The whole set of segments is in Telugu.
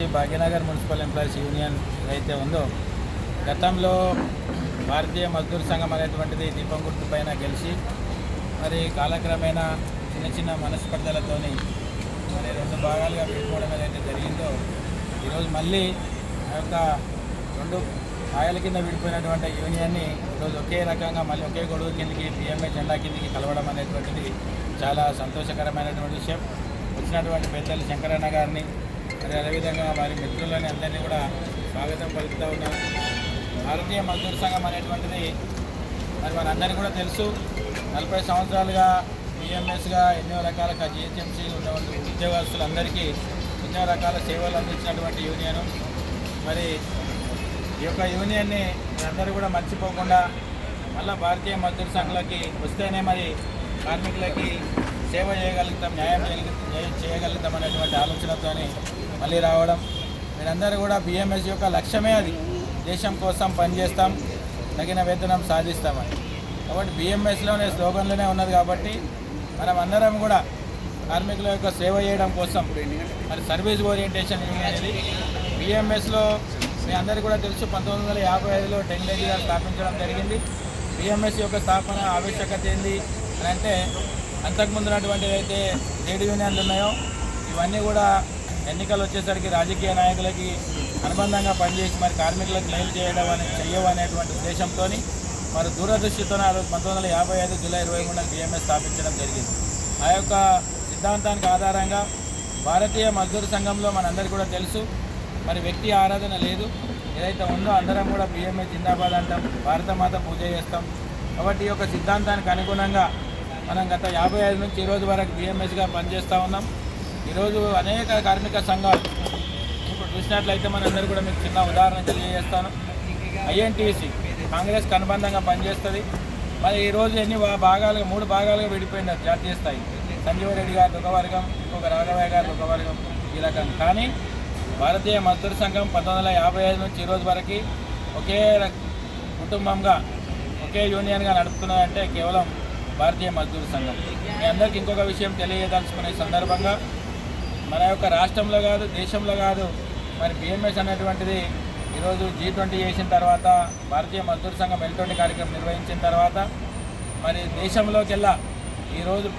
భాగ్యనగర్ మున్సిపల్ ఎంప్లాయీస్ యూనియన్ ఏదైతే ఉందో గతంలో భారతీయ మజ్దూర్ సంఘం అనేటువంటిది దీపం గుర్తుపైన గెలిచి మరి కాలక్రమేణా చిన్న చిన్న మనస్పర్ధలతోని మరి రెండు భాగాలుగా విడిపోవడం ఏదైతే జరిగిందో ఈరోజు మళ్ళీ ఆ యొక్క రెండు పాయల కింద విడిపోయినటువంటి యూనియన్ని ఈరోజు ఒకే రకంగా మళ్ళీ ఒకే గొడుగు కిందకి పిఎంఏ జెండా కిందకి కలవడం అనేటువంటిది చాలా సంతోషకరమైనటువంటి విషయం. వచ్చినటువంటి పెద్దలు శంకరన్న గారిని మరి అదేవిధంగా వారి మిత్రులని అందరినీ కూడా స్వాగతం పలుకుతూ ఉన్నాను భారతీయ మజ్దూర్ సంఘం అనేటువంటిది మరి మనందరికీ కూడా తెలుసు. నలభై సంవత్సరాలుగా బిఎంఎస్గా ఎన్నో రకాల జిహెచ్ఎంసీ ఉన్నటువంటి ఉద్యోగస్తులందరికీ ఎన్నో రకాల సేవలు అందించినటువంటి యూనియన్. మరి ఈ యొక్క యూనియన్ని అందరూ కూడా మర్చిపోకుండా మళ్ళీ భారతీయ మజ్దూర్ సంఘాలకి వస్తేనే మరి కార్మికులకి సేవ చేయగలుగుతాం న్యాయం న్యాయం చేయగలుగుతాం అనేటువంటి ఆలోచనతో మళ్ళీ రావడం. మీరందరూ కూడా బిఎంఎస్ యొక్క లక్ష్యమే అది. దేశం కోసం పనిచేస్తాం తగిన వేతనం సాధిస్తామని. కాబట్టి బిఎంఎస్లోనే స్లోగన్లోనే ఉన్నది కాబట్టి మనం అందరం కూడా కార్మికుల యొక్క సేవ చేయడం కోసం మరి సర్వీస్ ఓరియంటేషన్ అనేది బిఎంఎస్లో మీ అందరికీ కూడా తెలుసు పంతొమ్మిది వందల యాభై ఐదులో టెక్నాలజీగా స్థాపించడం జరిగింది. బిఎంఎస్ యొక్క స్థాపన ఆవశ్యకత ఏంది అని అంటే అంతకుముందు ఉన్నటువంటి ఏదైతే ట్రేడ్ యూనియన్లు ఉన్నాయో ఇవన్నీ కూడా ఎన్నికలు వచ్చేసరికి రాజకీయ నాయకులకి అనుబంధంగా పనిచేసి మరి కార్మికులకు క్లెయిమ్ చేయడం అని చేయవనేటువంటి ఉద్దేశంతో మరి దూరదృష్టితో పంతొమ్మిది వందల యాభై ఐదు జూలై ఇరవై మూడున బిఎంఎస్ స్థాపించడం జరిగింది. ఆ యొక్క సిద్ధాంతానికి ఆధారంగా భారతీయ మజ్దూర్ సంఘంలో మనందరికీ కూడా తెలుసు మరి వ్యక్తి ఆరాధన లేదు ఏదైతే ఉందో అందరం కూడా బిఎంఏ జిందాబాద్ అంటాం భారతమాత పూజ చేస్తాం. కాబట్టి ఈ యొక్క సిద్ధాంతానికి అనుగుణంగా మనం గత యాభై ఐదు నుంచి ఈరోజు రోజు వరకు బిఎంఎస్గా పనిచేస్తూ ఉన్నాం. ఈరోజు అనేక కార్మిక సంఘాలు ఇప్పుడు చూసినట్లయితే మనందరూ కూడా మీకు చిన్న ఉదాహరణ తెలియజేస్తాను. ఐఎన్టీసీ కాంగ్రెస్కి అనుబంధంగా పనిచేస్తుంది. మరి ఈరోజు ఎన్ని భా- భాగాలుగా మూడు భాగాలుగా విడిపోయింది జాతీయ స్థాయి. సంజీవ రెడ్డి గారు ఒక వర్గం ఇంకొక రాఘవయ్య గారు ఒక వర్గం ఈ రకం. కానీ భారతీయ మజ్దూర్ సంఘం పంతొమ్మిది యాభై ఐదు నుంచి ఈరోజు రోజు వరకు ఒకే కుటుంబంగా ఒకే యూనియన్గా నడుపుతున్నదంటే కేవలం భారతీయ మజ్దూర్ సంఘం. మీ అందరికీ ఇంకొక విషయం తెలియదలుచుకునే సందర్భంగా మన యొక్క రాష్ట్రంలో కాదు దేశంలో కాదు మరి బిఎంఎస్ అనేటువంటిది ఈరోజు జీ ట్వంటీ చేసిన తర్వాత భారతీయ మజ్దూర్ సంఘం ఎల్ ట్వంటీ కార్యక్రమం నిర్వహించిన తర్వాత మరి దేశంలోకెల్లా ఈరోజు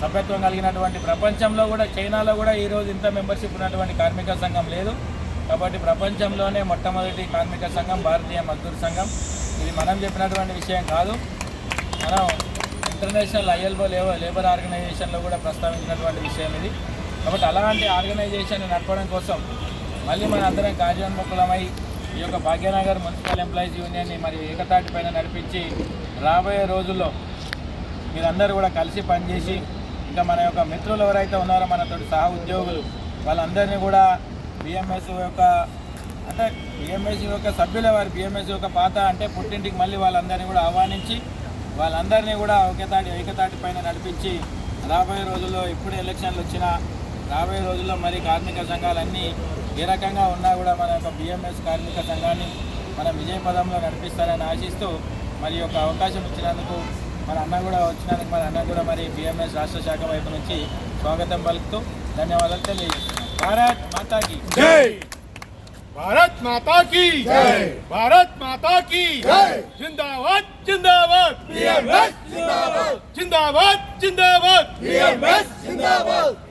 సభ్యత్వం కలిగినటువంటి ప్రపంచంలో కూడా చైనాలో కూడా ఈరోజు ఇంత మెంబర్షిప్ ఉన్నటువంటి కార్మిక సంఘం లేదు. కాబట్టి ప్రపంచంలోనే మొట్టమొదటి కార్మిక సంఘం భారతీయ మజ్దూర్ సంఘం. ఇది మనం చెప్పినటువంటి విషయం కాదు. మనం ఇంటర్నేషనల్ ఐఎల్ఓ లేబర్ లేబర్ ఆర్గనైజేషన్లో కూడా ప్రస్తావించినటువంటి విషయం ఇది. కాబట్టి అలాంటి ఆర్గనైజేషన్ నడపడం కోసం మళ్ళీ మన అందరం కార్యోన్ముఖులమై ఈ యొక్క భాగ్యనగర్ మున్సిపల్ ఎంప్లాయీస్ యూనియన్ని మరి ఏకతాటి పైన నడిపించి రాబోయే రోజుల్లో మీరందరూ కూడా కలిసి పనిచేసి ఇంకా మన యొక్క మిత్రులు ఎవరైతే ఉన్నారో మనతో సహా ఉద్యోగులు వాళ్ళందరినీ కూడా బిఎంఎస్ యొక్క అంటే బిఎంఎస్ యొక్క సభ్యుల వారి. బిఎంఎస్ యొక్క పాత అంటే పుట్టింటికి మళ్ళీ వాళ్ళందరినీ కూడా ఆహ్వానించి వాళ్ళందరినీ కూడా ఒకేతాటి ఏకతాటి పైన నడిపించి రాబోయే రోజుల్లో ఇప్పుడు ఎలక్షన్లు వచ్చినా రాబోయే రోజుల్లో మరి కార్మిక సంఘాలన్నీ ఏ రకంగా ఉన్నా కూడా మన యొక్క బిఎంఎస్ కార్మిక సంఘాన్ని మన విజయపదంలో నడిపిస్తారని ఆశిస్తూ మరి యొక్క అవకాశం ఇచ్చినందుకు మన అన్న కూడా వచ్చినందుకు మన అన్న కూడా మరి బిఎంఎస్ రాష్ట్ర శాఖ వైపు నుంచి స్వాగతం పలుకుతూ ధన్యవాదాలు తెలియజేస్తున్నాం. భారత్ మాతాకి. भारत माता की जय। भारत माता की जय। जिंदाबाद जिंदाबाद। जिंदाबाद। जिंदाबाद जिंदाबाद। जिंदाबाद।